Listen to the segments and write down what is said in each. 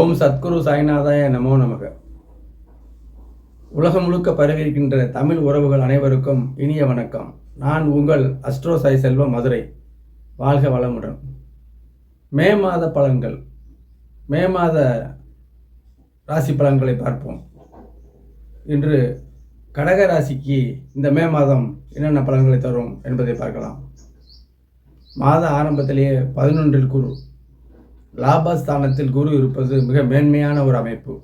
ஓம் சத்குரு சாய்நாதாய நமோ நமக. உலகம் முழுக்க பரவியிருக்கின்ற தமிழ் உறவுகள் அனைவருக்கும் இனிய வணக்கம். நான் உங்கள் அஸ்ட்ரோ சாய் செல்வம் மதுரை. வாழ்க வளமுடன். மே மாத பலன்கள். மே மாத ராசி பலன்களை பார்ப்போம். இன்று கடக ராசிக்கு இந்த மே மாதம் என்னென்ன பலன்களை தரும் என்பதை பார்க்கலாம். மாத ஆரம்பத்திலேயே பதினொன்றில் குரு லாபஸ்தானத்தில் குரு இருப்பது மிக மேன்மையான ஒரு அமைப்பு.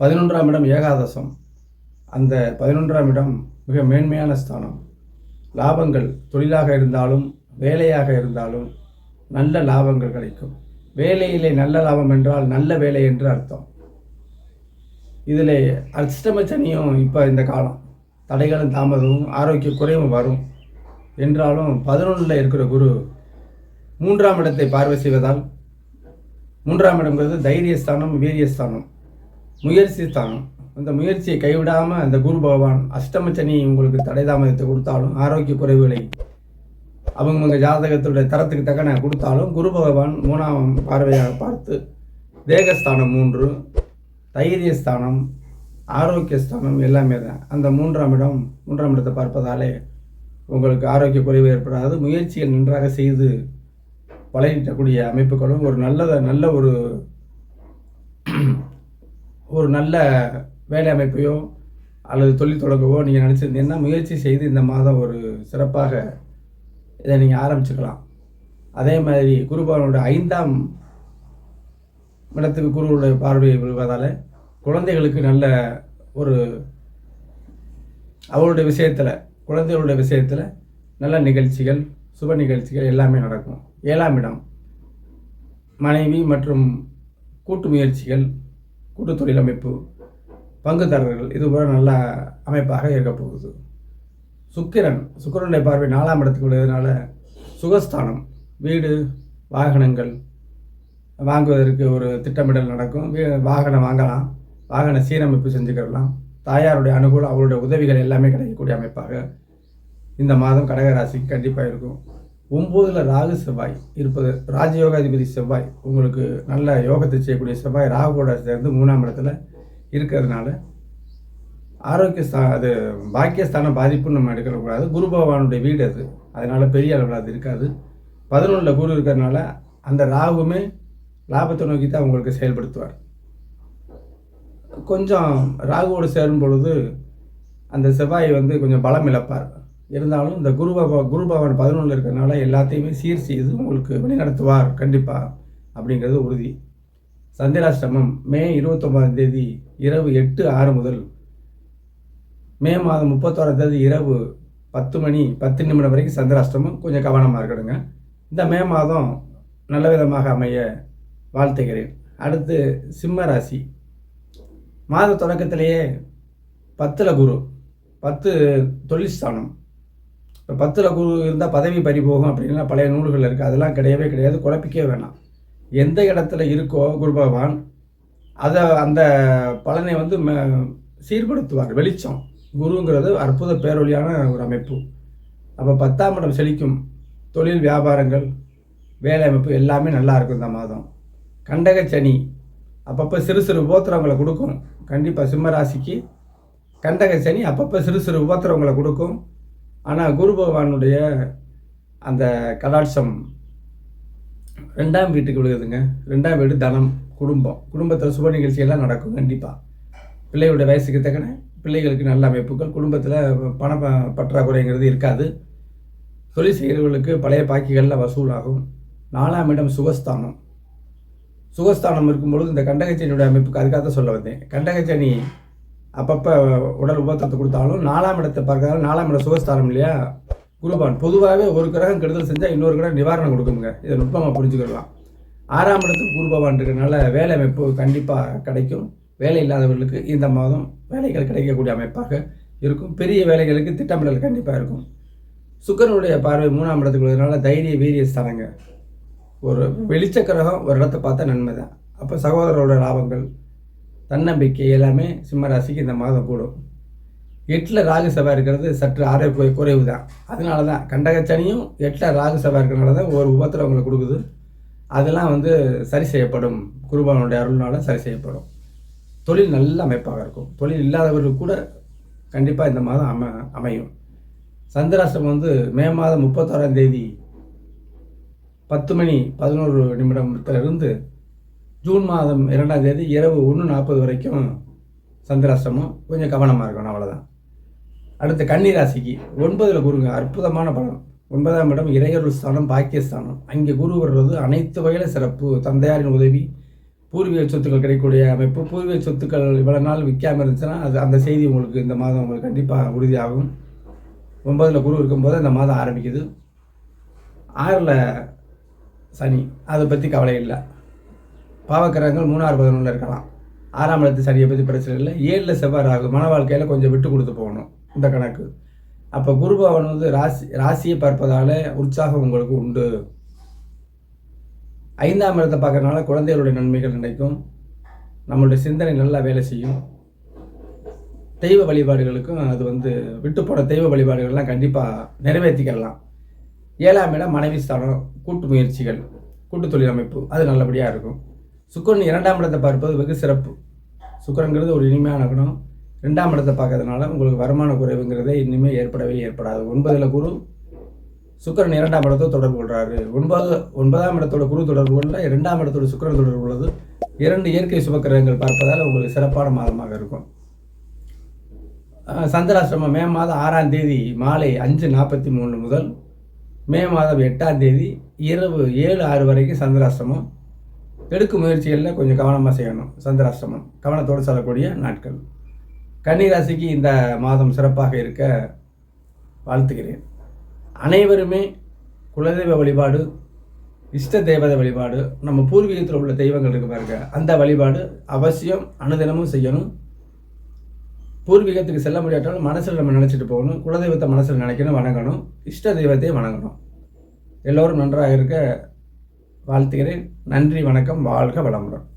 பதினொன்றாம் இடம் ஏகாதசம். அந்த பதினொன்றாம் இடம் மிக மேன்மையான ஸ்தானம். லாபங்கள் தொழிலாக இருந்தாலும் வேலையாக இருந்தாலும் நல்ல லாபங்கள் கிடைக்கும். வேலையிலே நல்ல லாபம் என்றால் நல்ல வேலை என்று அர்த்தம். இதில் அஷ்டமச்சனியும் இப்போ இந்த காலம். தடைகளும் தாமதமும் ஆரோக்கிய குறைவும் வரும். என்றாலும் பதினொன்றில் இருக்கிற குரு மூன்றாம் இடத்தை பார்வை செய்வதால் மூன்றாம் இடம்ங்கிறது தைரியஸ்தானம் வீரியஸ்தானம் முயற்சி ஸ்தானம் அந்த முயற்சியை கைவிடாமல் அந்த குரு பகவான் அஷ்டமச்சனி உங்களுக்கு தடை தாமதத்தை கொடுத்தாலும் ஆரோக்கிய குறைவுகளை அவங்கவுங்க ஜாதகத்துடைய தரத்துக்கு தக்கன கொடுத்தாலும் குரு பகவான் மூணாம் பார்வையாக பார்த்து தேகஸ்தானம் மூன்று தைரியஸ்தானம் ஆரோக்கியஸ்தானம் எல்லாமே தான். அந்த மூன்றாம் இடம் மூன்றாம் இடத்தை பார்ப்பதாலே உங்களுக்கு ஆரோக்கிய குறைவு ஏற்படாது. முயற்சிகள் நன்றாக செய்து பலனீட்டக்கூடிய அமைப்புகளும் ஒரு நல்ல நல்ல ஒரு ஒரு நல்ல வேலை அமைப்பையோ அல்லது தொழில் தொடங்கவோ நீங்கள் நினச்சிருந்தீங்கன்னா முயற்சி செய்து இந்த மாதம் ஒரு சிறப்பாக இதை நீங்கள் ஆரம்பிச்சுக்கலாம். அதே மாதிரி குருபவனுடைய ஐந்தாம் இடத்துக்கு குருவுடைய பார்வையை விழுவதால் குழந்தைகளுக்கு நல்ல ஒரு அவருடைய விஷயத்தில் குழந்தைகளுடைய விஷயத்தில் நல்ல நிகழ்ச்சிகள் சுப நிகழ்ச்சிகள் எல்லாமே நடக்கும். ஏழாம் இடம். மனைவி மற்றும் கூட்டு முயற்சிகள் கூட்டு தொழில் அமைப்பு பங்குதாரர்கள் இது போல நல்ல அமைப்பாக இருக்க போகுது. சுக்கிரன் சுக்கிரனுடைய பார்வை நாலாம் இடத்துக்கு உள்ளதுனால சுகஸ்தானம் வீடு வாகனங்கள் வாங்குவதற்கு ஒரு திட்டமிடல் நடக்கும். வீ- வாகனம் வாங்கலாம் வாகன சீரமைப்பு செஞ்சுக்கிடலாம் தாயாருடைய அனுகூலம் அவருடைய உதவிகள் எல்லாமே கிடைக்கக்கூடிய அமைப்பாக இந்த மாதம் கடகராசிக்கு கண்டிப்பாக இருக்கும். ஒம்போதில் ராகு செவ்வாய் இருப்பது ராஜயோகாதிபதி செவ்வாய். உங்களுக்கு நல்ல யோகத்தை செய்யக்கூடிய செவ்வாய் ராகுவோட சேர்ந்து மூணாம் இடத்துல இருக்கிறதுனால ஆரோக்கிய ஸ்தா அது பாக்கியஸ்தான பாதிப்புன்னு நம்ம எடுக்கக்கூடாது. குரு பகவானுடைய வீடு அது. அதனால் பெரிய அளவில் அது இருக்காது. பதினொன்றில் குரு இருக்கிறதுனால அந்த ராகுமே லாபத்தை நோக்கி தான் உங்களுக்கு செயல்படுத்துவார். கொஞ்சம் ராகுவோடு சேரும் பொழுது அந்த செவ்வாய் வந்து கொஞ்சம் பலம் இழப்பார். இருந்தாலும் இந்த குரு பவ குரு பவன் பதினொன்றில் இருக்கிறதுனால எல்லாத்தையுமே சீர் செய்து உங்களுக்கு வழிநடத்துவார் கண்டிப்பாக அப்படிங்கிறது உறுதி. சந்திராஷ்டமம் மே இருபத்தொம்பதாம் தேதி இரவு எட்டு ஆறு முதல் மே மாதம் முப்பத்தோராம் தேதி இரவு பத்து மணி பத்து நிமிடம் வரைக்கும் சந்திராஷ்டமம். கொஞ்சம் கவனமாக இருக்கணுங்க. இந்த மே மாதம் நல்ல விதமாக அமைய வாழ்த்துகிறேன். அடுத்து சிம்ம ராசி. மாத தொடக்கத்திலேயே பத்தில் குரு பத்து தொழில் ஸ்தானம். இப்போ பத்தில் குரு இருந்தால் பதவி பறி போகும் அப்படின்லாம் பழைய நூல்கள் இருக்குது அதெல்லாம் கிடையவே கிடையாது. குழப்பிக்கவே வேணாம். எந்த இடத்துல இருக்கோ குரு பகவான் அதை அந்த பலனை வந்து ம- சீர்படுத்துவார். வெளிச்சம். குருங்கிறது அற்புத பேரொழியான ஒரு அமைப்பு. அப்போ பத்தாம் இடம் செழிக்கும். தொழில் வியாபாரங்கள் வேலை அமைப்பு எல்லாமே நல்லா இருக்கும் இந்த மாதம். கண்டக சனி. அப்பப்போ சிறு சிறு உபோத்திரங்களை கொடுக்கும். கண்டிப்பாக சிம்ம ராசிக்கு கண்டக சனி அப்பப்போ சிறு சிறு உபத்திரவங்களை கொடுக்கும். ஆனால் குரு பகவானுடைய அந்த கடாட்சம் ரெண்டாம் வீட்டுக்கு விழுகுதுங்க. ரெண்டாம் வீடு தனம் குடும்பம். குடும்பத்தில் சுப நிகழ்ச்சியெல்லாம் நடக்கும் கண்டிப்பாக பிள்ளைகளுடைய வயசுக்கு தக்கன பிள்ளைகளுக்கு நல்ல அமைப்புகள் குடும்பத்தில் பண பற்றாக்குறைங்கிறது இருக்காது. தொழில் செய்கிறவர்களுக்கு பழைய பாக்கிகளில் வசூலாகும். நாலாம் இடம் சுகஸ்தானம். சுகஸ்தானம் இருக்கும்பொழுது இந்த கண்டகச்சனியுடைய அமைப்புக்கு அதுக்காக தான் சொல்ல வந்தேன். கண்டகச்சனி அப்பப்போ உடல் உபத்தத்தை கொடுத்தாலும் நாலாம் இடத்தை பார்க்கறதால நாலாம் இடம் சுகஸ்தானம் இல்லையா? குருபான். பொதுவாகவே ஒரு கிரகம் கெடுதல் செஞ்சால் இன்னொரு கிரகம் நிவாரணம் கொடுக்குங்க இதை நுட்பமாக புரிஞ்சுக்கிடலாம் ஆறாம் இடத்துக்கு குருபவான் இருக்கிறனால வேலை அமைப்பு கண்டிப்பாக கிடைக்கும். வேலை இல்லாதவர்களுக்கு இந்த மாதம் வேலைகள் கிடைக்கக்கூடிய அமைப்பாக இருக்கும். பெரிய வேலைகளுக்கு திட்டமிடல் கண்டிப்பாக இருக்கும். சுக்கரனுடைய பார்வை மூணாம் இடத்துக்கு உள்ளதுனால தைரிய வீரிய ஸ்தானங்க. ஒரு வெளிச்ச கிரகம் ஒரு இடத்த பார்த்தா நன்மை தான் அப்போ சகோதரரோட லாபங்கள் தன்னம்பிக்கை எல்லாமே சிம்மராசிக்கு இந்த மாதம் கூடும். எட்டில் ராகு சபை இருக்கிறது சற்று ஆரோக்கிய குறைவு தான் அதனால தான் கண்டகச்சனியும் எட்டில் ராகு சபை இருக்கிறனால தான் ஒரு உபத்திரம் உங்களுக்கு கொடுக்குது. அதெல்லாம் வந்து சரி செய்யப்படும். குருபானுடைய அருள்னால சரி செய்யப்படும். தொழில் நல்ல அமைப்பாக இருக்கும். தொழில் இல்லாதவர்கள் கூட கண்டிப்பாக இந்த மாதம் அம அமையும். சந்திராஷ்டிரம் வந்து மே மாதம் முப்பத்தாறாம் தேதி பத்து மணி பதினோரு நிமிடத்திலிருந்து ஜூன் மாதம் இரண்டாம் தேதி இரவு ஒன்று நாற்பது வரைக்கும் சந்திராஷ்டிரமம் கொஞ்சம் கவனமாக இருக்கணும் அவ்வளோதான் அடுத்து கன்னிராசிக்கு ஒன்பதில் குருங்க அற்புதமான பலம் ஒன்பதாம் இடம் இறையருள் ஸ்தானம் பாக்கியஸ்தானம். அங்கே குரு வர்றது அனைத்து வகையில சிறப்பு. தந்தையாரின் உதவி பூர்வீக சொத்துக்கள் கிடைக்கக்கூடிய அமைப்பு. பூர்வீக சொத்துக்கள் இவ்வளோ நாள் விற்காமல் இருந்துச்சுன்னா அது அந்த செய்தி உங்களுக்கு இந்த மாதம் உங்களுக்கு கண்டிப்பாக உறுதியாகும். ஒன்பதில் குரு இருக்கும்போது இந்த மாதம் ஆரம்பிக்குது. ஆறில் சனி அதை பற்றி கவலை இல்லை. பாவக்கிரகங்கள் மூணாறு பதினொன்றில் இருக்கலாம். ஆறாம் இடத்து சனியை பற்றி பிரச்சனை இல்லை ஏழில் செவ்வாய் ஆகும். மன வாழ்க்கையில் கொஞ்சம் விட்டு கொடுத்து போகணும். இந்த கணக்கு. அப்போ குருபவன் வந்து ராசி ராசியை பார்ப்பதால் உற்சாகம் உங்களுக்கு உண்டு. ஐந்தாம் இடத்தை பார்க்குறதுனால குழந்தைகளுடைய நன்மைகள் நினைக்கும். நம்மளுடைய சிந்தனை நல்லா வேலை செய்யும். தெய்வ வழிபாடுகளுக்கும் அது வந்து விட்டு போன தெய்வ வழிபாடுகள்லாம் கண்டிப்பாக நிறைவேற்றிக்கலாம். ஏழாம் இடம் மனைவி ஸ்தானம் கூட்டு முயற்சிகள் கூட்டு தொழில் அமைப்பு அது நல்லபடியாக இருக்கும். சுக்கரன் இரண்டாம் இடத்தை பார்ப்பது வெகு சிறப்பு. சுக்கரங்கிறது ஒரு இனிமையான குணம். ரெண்டாம் இடத்தை பார்க்கறதுனால உங்களுக்கு வருமான குறைவுங்கிறதே இனிமேல் ஏற்படவே ஏற்படாது. ஒன்பதில் குரு சுக்கரன் இரண்டாம் இடத்தை தொடர்பு கொள்கிறாரு ஒன்பது ஒன்பதாம் இடத்தோட குரு தொடர்பு கொள்ள இரண்டாம் இடத்தோட சுக்கரன் தொடர்பு உள்ளது இரண்டு இயற்கை சுபக்கிரகங்கள் பார்ப்பதால் உங்களுக்கு சிறப்பான மாதமாக இருக்கும். சந்திராசிரமம் மே மாதம் ஆறாம் தேதி மாலை அஞ்சு நாற்பத்தி மூணு முதல் மே மாதம் எட்டாம் தேதி இரவு ஏழு ஆறு வரைக்கும் சந்திராசிரமம் எடுக்கும் முயற்சிகளில் கொஞ்சம் கவனமாக செய்யணும். சந்திராசிரமம் கவனத்தோடு செல்லக்கூடிய நாட்கள். கன்னிராசிக்கு இந்த மாதம் சிறப்பாக இருக்க வாழ்த்துகிறேன். அனைவருமே குலதெய்வ வழிபாடு இஷ்ட தேவதை வழிபாடு நம்ம பூர்வீகத்தில் உள்ள தெய்வங்கள் இருக்கு பாருங்க அந்த வழிபாடு அவசியம் அனுதினமும் செய்யணும். பூர்வீகத்துக்கு செல்ல முடியாட்டாலும் மனசில் நம்ம நினச்சிட்டு போகணும். குலதெய்வத்தை மனசில் நினைக்கணும் வணங்கணும். இஷ்ட தெய்வத்தையும் வணங்கணும். எல்லோரும் நன்றாக இருக்க வாழ்த்துகிறேன். நன்றி வணக்கம் வாழ்க வளமுடன்.